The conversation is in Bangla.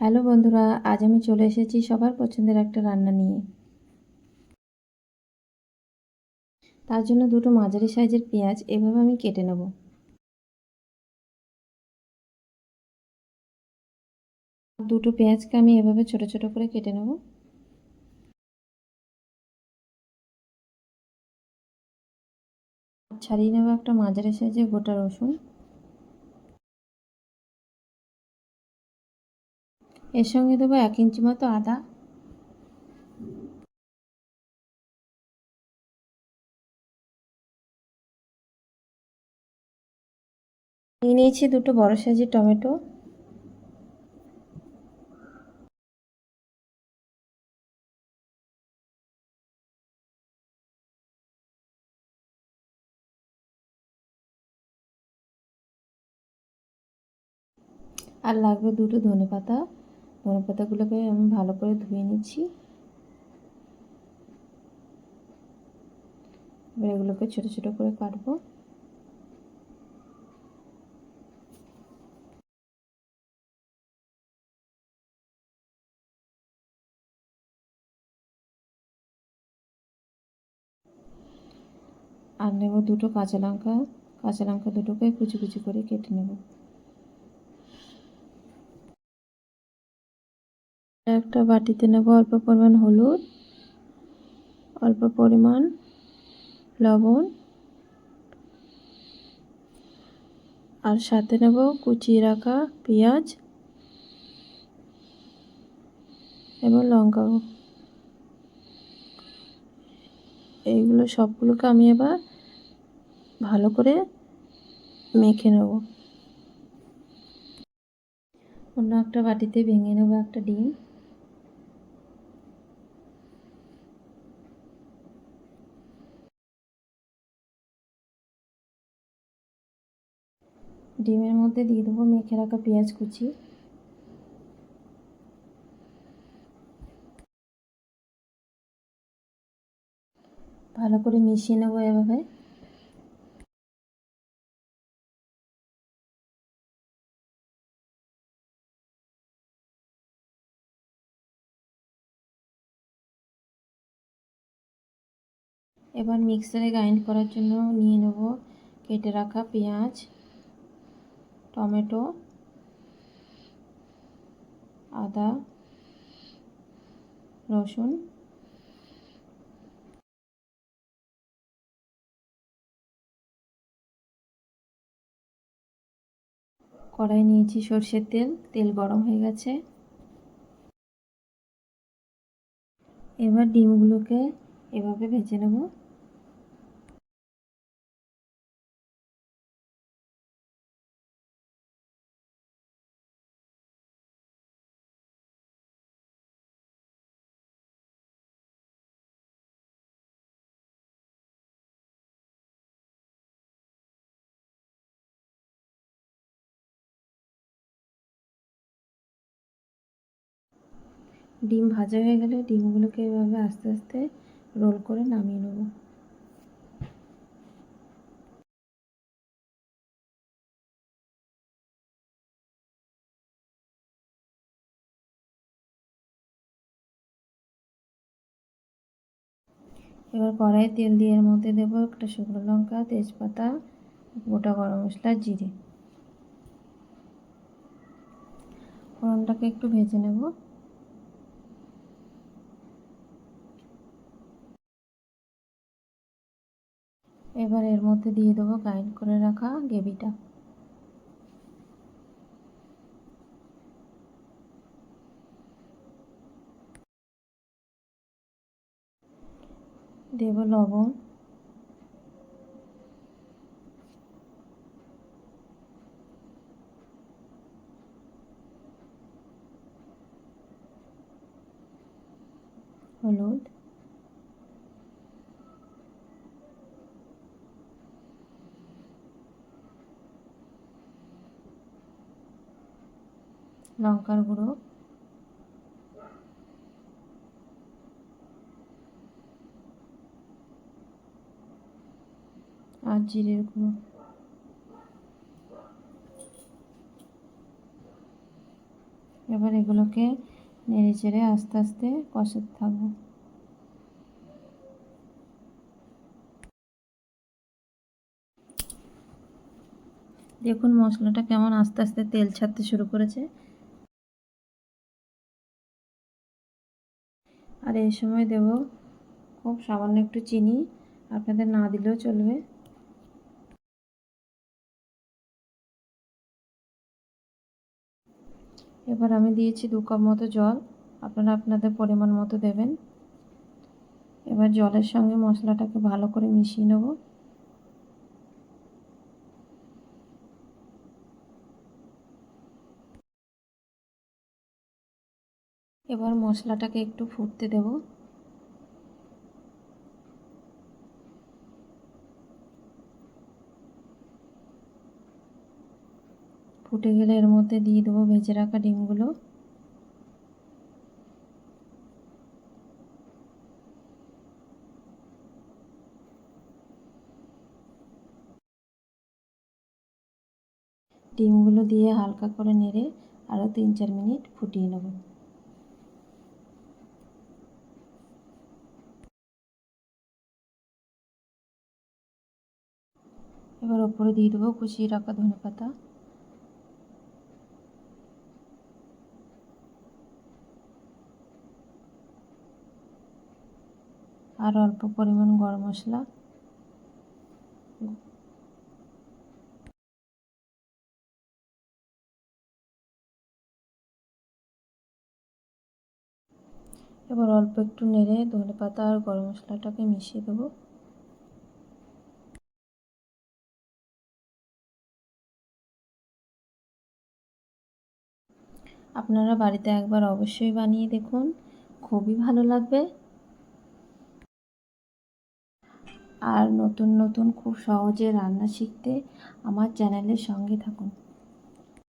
হ্যালো বন্ধুরা, আজ আমি চলে এসেছি সবার পছন্দের একটা রান্না নিয়ে। তার জন্য দুটো মাঝারি সাইজের পেঁয়াজ এভাবে আমি কেটে নেব। দুটো পেঁয়াজকে আমি এভাবে ছোট ছোট করে কেটে নেব। ছাড়িয়ে নেব একটা মাঝারি সাইজের গোটা রসুন। এর সঙ্গে দেবো এক ইঞ্চি মতো আদা। নিয়ে নিয়েছি দুটো বড় সাইজের টমেটো। আর লাগবে দুটো ধনে পাতা ধনে পাতাগুলোকে আমি ভালো করে ধুয়ে নিচ্ছি। এবার এগুলোকে ছোটো ছোটো করে কাটবো। আর নেব দুটো কাঁচা লঙ্কা। কাঁচা লঙ্কা দুটোকে কুচি কুচি করে কেটে নেব। একটা বাটিতে নেব অল্প পরিমাণ হলুদ, অল্প পরিমাণ লবণ, আর সাথে নেব কুচিয়ে রাখা পেঁয়াজ এবং লঙ্কা। এইগুলো সবগুলোকে আমি এবার ভালো করে মেখে নেব। অন্য একটা বাটিতে ভেঙে নেব একটা ডিম। ডিমের মধ্যে দিয়ে দেবো মেখে রাখা পেঁয়াজ কুচি। ভালো করে মিশিয়ে নেব এভাবে। এবার মিক্সারে গ্রাইন্ড করার জন্য নিয়ে নেব কেটে রাখা পেঁয়াজ। টমেটো, আদা, রসুন। কড়াই নিয়েছি সর্ষের তেল তেল গরম হয়ে গেছে। এবার ডিমগুলোকে এভাবে ভেজে নেব। ডিম ভাজা হয়ে গেলে ডিমগুলোকে এভাবে আস্তে আস্তে রোল করে নামিয়ে নেব। এবার কড়াইয়ে তেল দিয়ে এর মধ্যে দেবো একটা শুকনো লঙ্কা, তেজপাতা, গোটা গরম মশলা, জিরে। ফোড়নটাকে একটু ভেজে নেব। এবার এর মধ্যে দিয়ে দেবো গ্রাইন্ড করে রাখা গ্রেভিটা। দেব লবণ। হলুদ। লঙ্কার গুঁড়ো। আর জিরের গুঁড়ো। এবার এগুলোকে নেড়ে চেড়ে আস্তে আস্তে কষাতে থাকব। দেখুন মশলাটা কেমন আস্তে আস্তে তেল ছাড়তে শুরু করেছে। এই সময় দেব খুব সামান্য একটু চিনি। আপনাদের না দিলেও চলবে। এবার আমি দিয়েছি দু কাপ মতো জল। আপনারা আপনাদের পরিমাণ মতো দেবেন। এবার জলের সঙ্গে মশলাটাকে ভালো করে মিশিয়ে নেব। এবার মশলাটাকে একটু ফুটতে দেব। ফুটে গেলে এর মধ্যে দিয়ে দেবো ভেজে রাখা ডিমগুলো। ডিমগুলো দিয়ে হালকা করে নেড়ে আরও তিন চার মিনিট ফুটিয়ে নেব। এবার ওপরে দিয়ে দেবো কুচিয়ে রাখা ধনে পাতা আর অল্প পরিমাণ গরম মশলা এবার অল্প একটু নেড়ে ধনে পাতা আর গরম মশলাটাকে মিশিয়ে দেবো আপনারা বাড়িতে একবার অবশ্যই বানিয়ে দেখুন। খুবই ভালো লাগবে। আর নতুন নতুন, খুব সহজে রান্না শিখতে আমার চ্যানেলের সঙ্গে থাকুন।